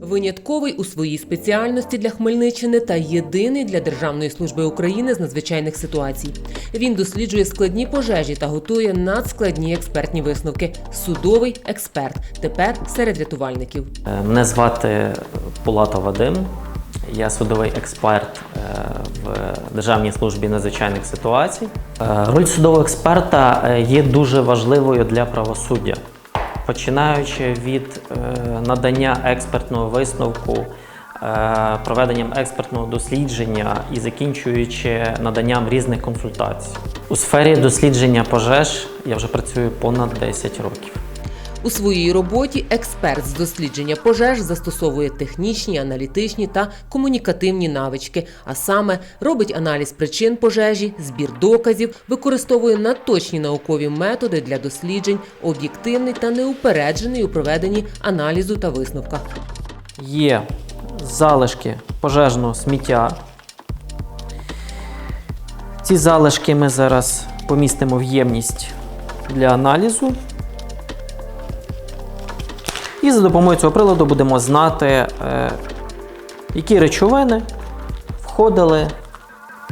Винятковий у своїй спеціальності для Хмельниччини та єдиний для Державної служби України з надзвичайних ситуацій. Він досліджує складні пожежі та готує надскладні експертні висновки. Судовий експерт тепер серед рятувальників. Е, Мене звати Пулатов Вадим. Я судовий експерт е, в Державній службі надзвичайних ситуацій. Е, Роль судового експерта є дуже важливою для правосуддя, починаючи від е, надання експертного висновку, е, проведенням експертного дослідження і закінчуючи наданням різних консультацій. У сфері дослідження пожеж я вже працюю понад 10 років. У своїй роботі експерт з дослідження пожеж застосовує технічні, аналітичні та комунікативні навички, а саме робить аналіз причин пожежі, збір доказів, використовує надточні наукові методи для досліджень, об'єктивний та неупереджений у проведенні аналізу та висновках. Є залишки пожежного сміття. Ці залишки ми зараз помістимо в ємність для аналізу. І за допомогою цього приладу будемо знати, е, які речовини входили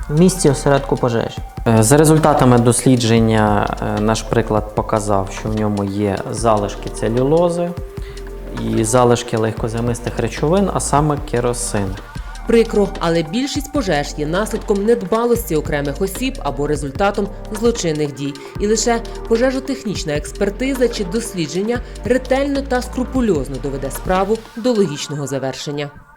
в місці осередку пожежі. Е, За результатами дослідження е, наш приклад показав, що в ньому є залишки целюлози і залишки легкозамистих речовин, а саме керосин. Прикро, але більшість пожеж є наслідком недбалості окремих осіб або результатом злочинних дій. І лише пожежотехнічна експертиза чи дослідження ретельно та скрупульозно доведе справу до логічного завершення.